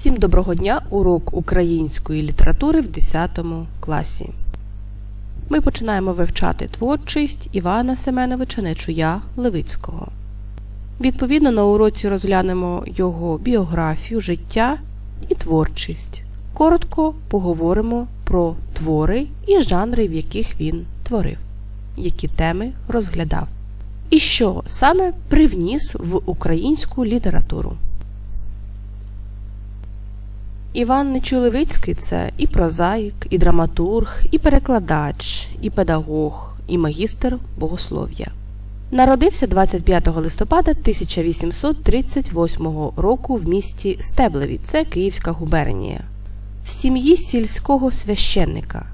Всім доброго дня! Урок української літератури в 10 класі. Ми починаємо вивчати творчість Івана Семеновича Нечуя Левицького. Відповідно, на уроці розглянемо його біографію, життя і творчість. Коротко поговоримо про твори і жанри, в яких він творив, які теми розглядав, і що саме привніс в українську літературу. Іван Нечуй-Левицький – це і прозаїк, і драматург, і перекладач, і педагог, і магістр богослов'я. Народився 25 листопада 1838 року в місті Стеблеві, це Київська губернія, в сім'ї сільського священника.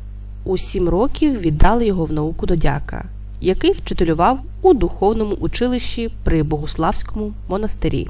У сім років віддали його в науку до дяка, який вчителював у духовному училищі при Богославському монастирі.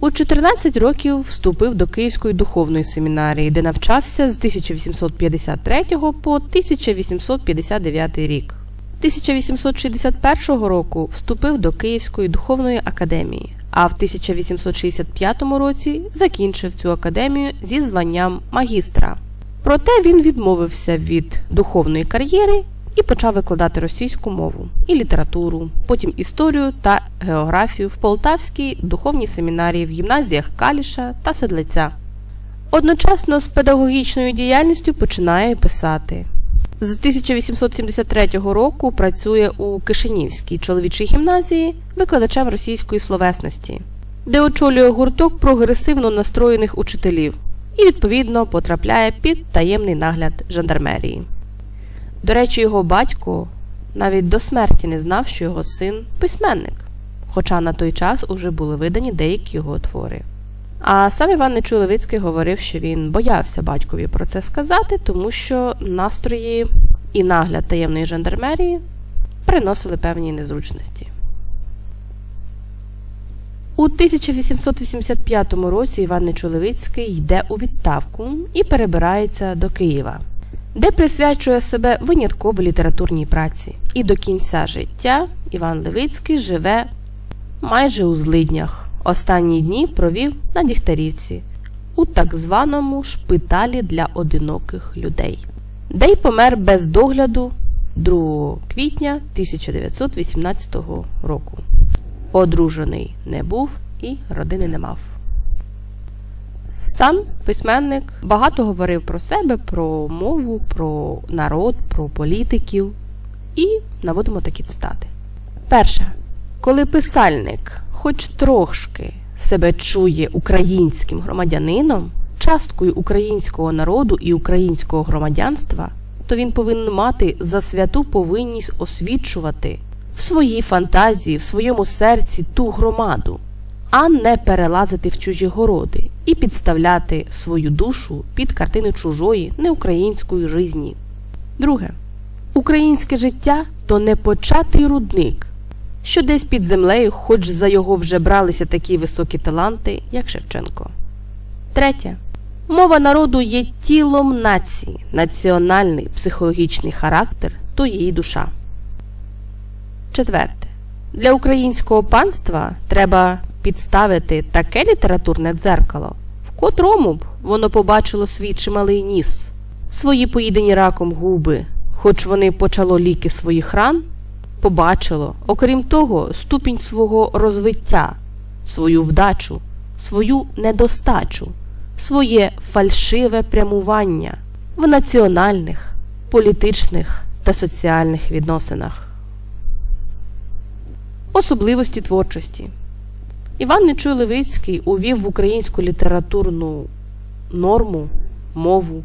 У 14 років вступив до Київської духовної семінарії, де навчався з 1853 по 1859 рік. 1861 року вступив до Київської духовної академії, а в 1865 році закінчив цю академію зі званням магістра. Проте він відмовився від духовної кар'єри і почав викладати російську мову і літературу, потім історію та географію в Полтавській духовній семінарії в гімназіях Каліша та Седлиця. Одночасно з педагогічною діяльністю починає писати. З 1873 року працює у Кишинівській чоловічій гімназії викладачем російської словесності, де очолює гурток прогресивно настроєних учителів і, відповідно, потрапляє під таємний нагляд жандармерії. До речі, його батько навіть до смерті не знав, що його син письменник, хоча на той час уже були видані деякі його твори. А сам Іван Нечуй-Левицький говорив, що він боявся батькові про це сказати, тому що настрої і нагляд таємної жандармерії приносили певні незручності. У 1885 році Іван Нечуй-Левицький йде у відставку і перебирається до Києва, де присвячує себе винятково літературній праці. І до кінця життя Іван Левицький живе майже у злиднях. Останні дні провів на Дігтярівці у так званому шпиталі для одиноких людей, де й помер без догляду 2 квітня 1918 року. Одружений не був і родини не мав. Сам письменник багато говорив про себе, про мову, про народ, про політиків і наводимо такі цитати. Перше. Коли писальник хоч трошки себе чує українським громадянином, часткою українського народу і українського громадянства, то він повинен мати за святу повинність освічувати в своїй фантазії, в своєму серці ту громаду, а не перелазити в чужі городи і підставляти свою душу під картини чужої неукраїнської жизні. Друге, українське життя то не початий рудник що десь під землею, хоч за його вже бралися такі високі таланти, як Шевченко. Третє. Мова народу є тілом нації, національний психологічний характер то її душа. Четверте. Для українського панства треба підставити таке літературне дзеркало, в котрому б воно побачило свій чималий ніс, свої поїдені раком губи, хоч вони почало ліки своїх ран побачило, окрім того, ступінь свого розвиття, свою вдачу, свою недостачу, своє фальшиве прямування в національних, політичних та соціальних відносинах. Особливості творчості Іван Нечуй Левицький увів в українську літературну норму, мову,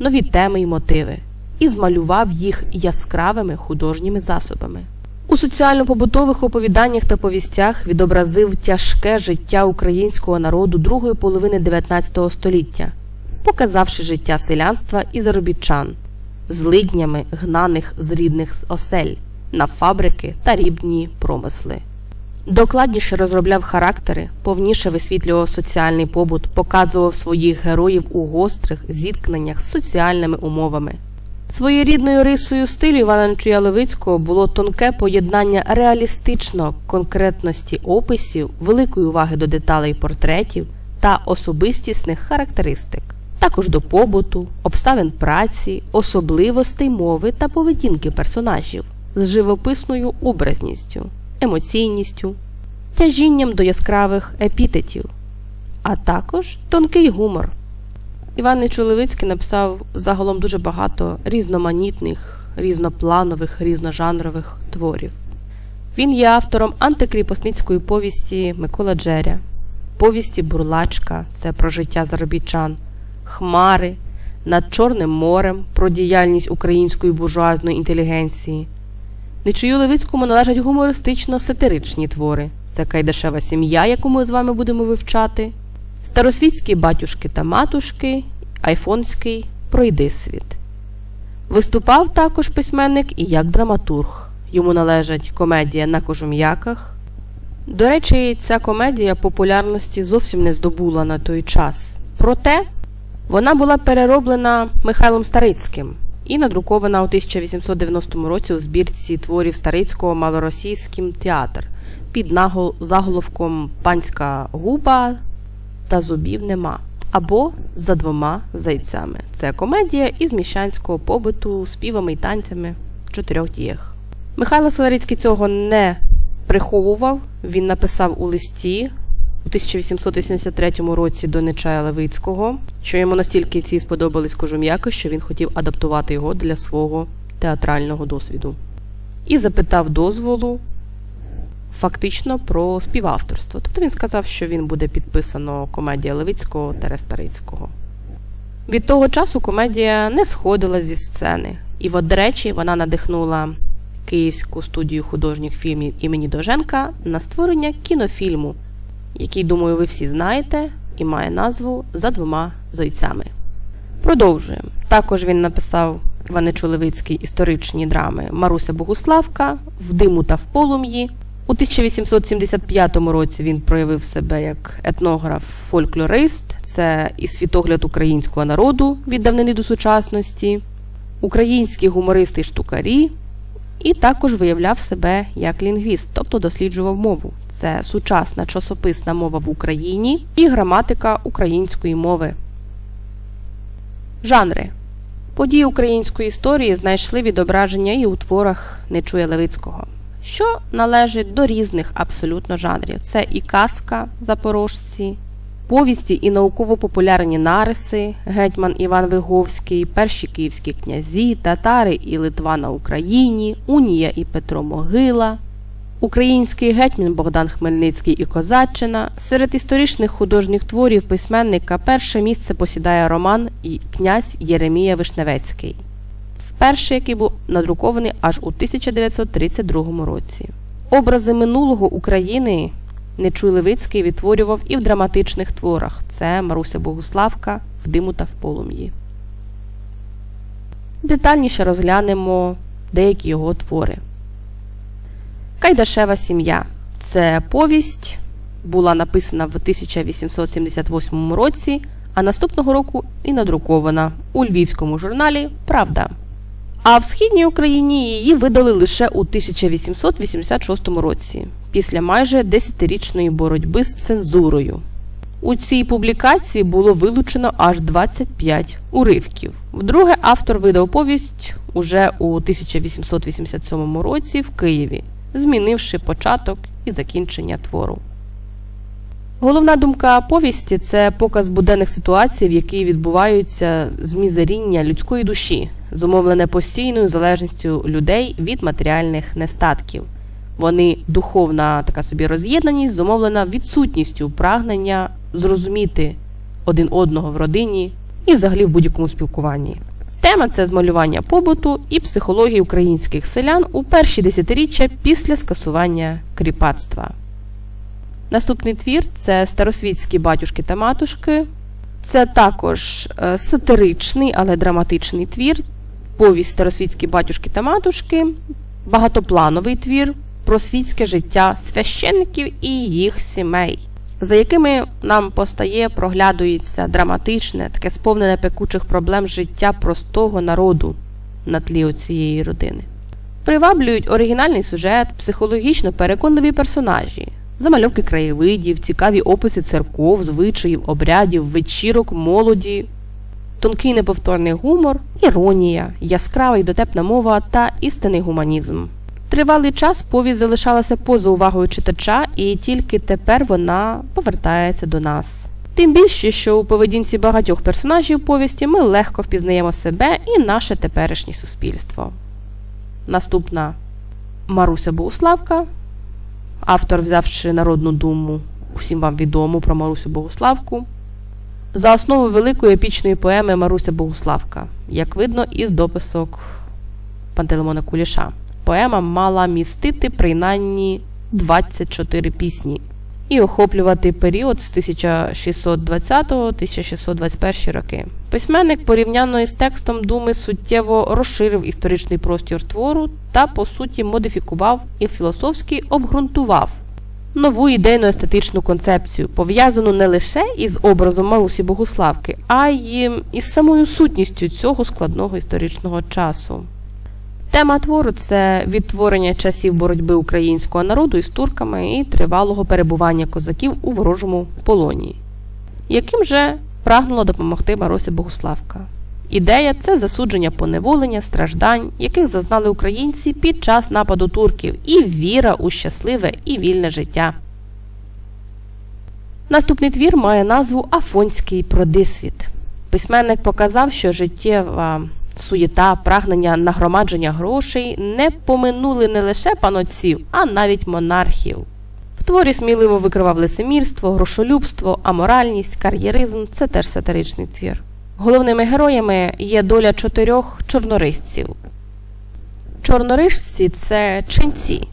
нові теми й мотиви і змалював їх яскравими художніми засобами. У соціально-побутових оповіданнях та повістях відобразив тяжке життя українського народу другої половини 19 століття, показавши життя селянства і заробітчан, злиднями гнаних з рідних осель на фабрики та рібні промисли. Докладніше розробляв характери, повніше висвітлював соціальний побут, показував своїх героїв у гострих зіткненнях з соціальними умовами. Своєрідною рисою стилю Івана Нечуя Левицького було тонке поєднання реалістично конкретності описів, великої уваги до деталей портретів, та особистісних характеристик, також до побуту, обставин праці, особливостей мови та поведінки персонажів з живописною образністю, емоційністю, тяжінням до яскравих епітетів, а також тонкий гумор. Іван Нечулевицький написав загалом дуже багато різноманітних, різнопланових, різножанрових творів. Він є автором антикріпосницької повісті Микола Джеря, повісті Бурлачка це про життя заробітчан, Хмари над Чорним морем про діяльність української буржуазної інтелігенції. Нечую Левицькому належать гумористично-сатиричні твори. Це Кайдашева сім'я, яку ми з вами будемо вивчати, Старосвітські батюшки та матушки, Айфонський Пройди світ. Виступав також письменник і як драматург. Йому належать комедія на кожум'яках. До речі, ця комедія популярності зовсім не здобула на той час. Проте вона була перероблена Михайлом Старицьким і надрукована у 1890 році у збірці творів Старицького Малоросійським театр під заголовком Панська губа та зубів нема. Або за двома зайцями. Це комедія із міщанського побуту, співами і танцями в чотирьох діях. Михайло Соларицький цього не приховував. Він написав у листі у 1883 році до Нечая Левицького, що йому настільки ці сподобались кожум'яки, що він хотів адаптувати його для свого театрального досвіду. І запитав дозволу фактично про співавторство. Тобто він сказав, що він буде підписано комедія Левицького та Старицького. Від того часу комедія не сходила зі сцени, і, от, речі, вона надихнула Київську студію художніх фільмів імені Доженка на створення кінофільму, який, думаю, ви всі знаєте, і має назву За двома зайцями. Продовжуємо. Також він написав Іваничу Левицький історичні драми Маруся Богуславка, В диму та в полум'ї. У 1875 році він проявив себе як етнограф-фольклорист, це і світогляд українського народу від давнини до сучасності, українські гумористи й штукарі, і також виявляв себе як лінгвіст, тобто досліджував мову. Це сучасна часописна мова в Україні і граматика української мови. Жанри події української історії знайшли відображення і у творах Нечуя Левицького, що належить до різних абсолютно жанрів. Це і казка запорожці, повісті і науково-популярні нариси, гетьман Іван Виговський, перші київські князі, татари і Литва на Україні, Унія і Петро Могила. Український гетьман Богдан Хмельницький і Козаччина. Серед історичних художніх творів письменника перше місце посідає роман і князь Єремія Вишневецький, вперше який був надрукований аж у 1932 році. Образи минулого України Нечуй Левицький відтворював і в драматичних творах. Це Маруся Богуславка в диму та в полум'ї. Детальніше розглянемо деякі його твори. Кайдашева сім'я це повість, була написана в 1878 році, а наступного року і надрукована у львівському журналі Правда. А в східній Україні її видали лише у 1886 році, після майже десятирічної боротьби з цензурою. У цій публікації було вилучено аж 25 уривків. Вдруге автор видав повість уже у 1887 році в Києві, змінивши початок і закінчення твору. Головна думка повісті це показ буденних ситуацій, в якій відбуваються змізеріння людської душі, зумовлене постійною залежністю людей від матеріальних нестатків. Вони духовна така собі роз'єднаність, зумовлена відсутністю прагнення зрозуміти один одного в родині і взагалі в будь-якому спілкуванні. Тема це змалювання побуту і психології українських селян у перші десятиріччя після скасування кріпацтва. Наступний твір це старосвітські батюшки та матушки. Це також е, сатиричний, але драматичний твір, повість старосвітські батюшки та матушки, багатоплановий твір про світське життя священників і їх сімей, за якими нам постає, проглядується драматичне, таке сповнене пекучих проблем життя простого народу на тлі цієї родини. Приваблюють оригінальний сюжет, психологічно переконливі персонажі, замальовки краєвидів, цікаві описи церков, звичаїв, обрядів, вечірок, молоді, тонкий неповторний гумор, іронія, яскрава і дотепна мова та істинний гуманізм. Тривалий час повість залишалася поза увагою читача, і тільки тепер вона повертається до нас. Тим більше, що у поведінці багатьох персонажів повісті ми легко впізнаємо себе і наше теперішнє суспільство. Наступна Маруся Богуславка. Автор, взявши народну думу, усім вам відому про Марусю Богуславку, за основу великої епічної поеми Маруся Богуславка, як видно із дописок Пантелеймона Куліша. Поема мала містити принаймні 24 пісні і охоплювати період з 1620-1621 роки. Письменник порівняно із текстом думи суттєво розширив історичний простір твору та, по суті, модифікував і філософськи обґрунтував нову ідейно-естетичну концепцію, пов'язану не лише із образом Марусі Богуславки, а й із самою сутністю цього складного історичного часу. Тема твору це відтворення часів боротьби українського народу із турками і тривалого перебування козаків у ворожому полоні, яким же прагнула допомогти Маруся Богуславка. Ідея це засудження поневолення, страждань, яких зазнали українці під час нападу турків, і віра у щасливе і вільне життя. Наступний твір має назву Афонський продисвіт. Письменник показав, що життєва суєта, прагнення нагромадження грошей не поминули не лише панотців, а навіть монархів. В творі сміливо викривав лицемірство, грошолюбство, аморальність, кар'єризм це теж сатиричний твір. Головними героями є доля чотирьох чорнорисців. Чорнорижці це ченці.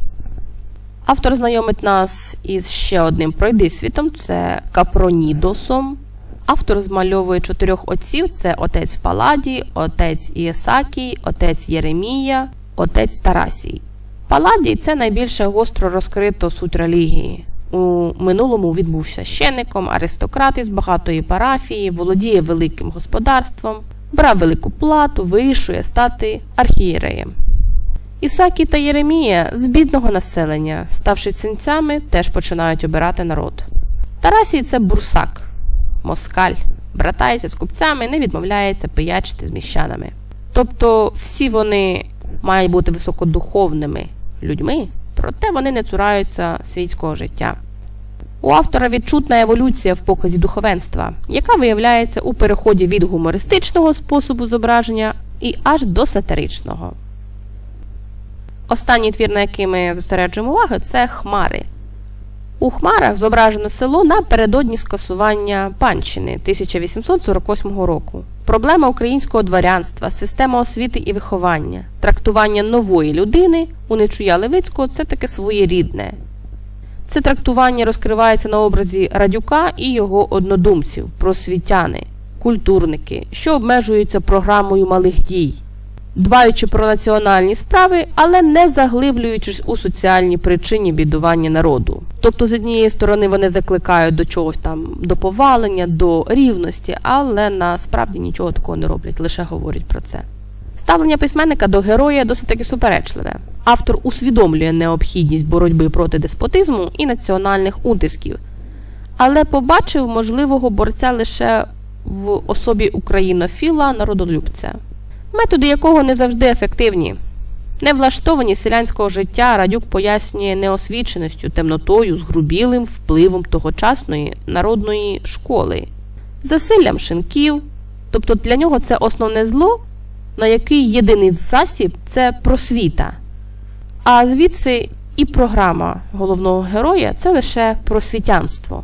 Автор знайомить нас із ще одним пройдисвітом це Капронідосом. Автор змальовує чотирьох отців: це отець Паладій, отець Ієсакій, отець Єремія, отець Тарасій. Паладій це найбільше гостро розкрито суть релігії. У минулому відбув священником, аристократ із багатої парафії, володіє великим господарством, брав велику плату, вирішує стати архієреєм. Ісакі та Єремія з бідного населення, ставши цінцями, теж починають обирати народ. Тарасій це бурсак, москаль, братається з купцями, не відмовляється пиячити з міщанами. Тобто всі вони мають бути високодуховними людьми, проте вони не цураються світського життя. У автора відчутна еволюція в показі духовенства, яка виявляється у переході від гумористичного способу зображення і аж до сатиричного. Останній твір, на який ми зосереджуємо увагу, це Хмари. У Хмарах зображено село напередодні скасування панщини 1848 року. Проблема українського дворянства, система освіти і виховання, трактування нової людини у Нечуя Левицького це таке своєрідне. Це трактування розкривається на образі Радюка і його однодумців, просвітяни, культурники, що обмежуються програмою малих дій, дбаючи про національні справи, але не заглиблюючись у соціальні причини бідування народу. Тобто, з однієї сторони, вони закликають до чогось там до повалення, до рівності, але насправді нічого такого не роблять, лише говорять про це. Ставлення письменника до героя досить таки суперечливе. Автор усвідомлює необхідність боротьби проти деспотизму і національних утисків, але побачив можливого борця лише в особі українофіла народолюбця, методи якого не завжди ефективні. Невлаштованість селянського життя Радюк пояснює неосвіченістю, темнотою, згрубілим впливом тогочасної народної школи, засиллям шинків, тобто для нього це основне зло, на який єдиний засіб це просвіта. А звідси і програма головного героя це лише просвітянство,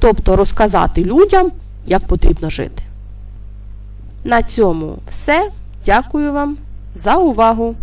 тобто розказати людям, як потрібно жити. На цьому все. Дякую вам за увагу!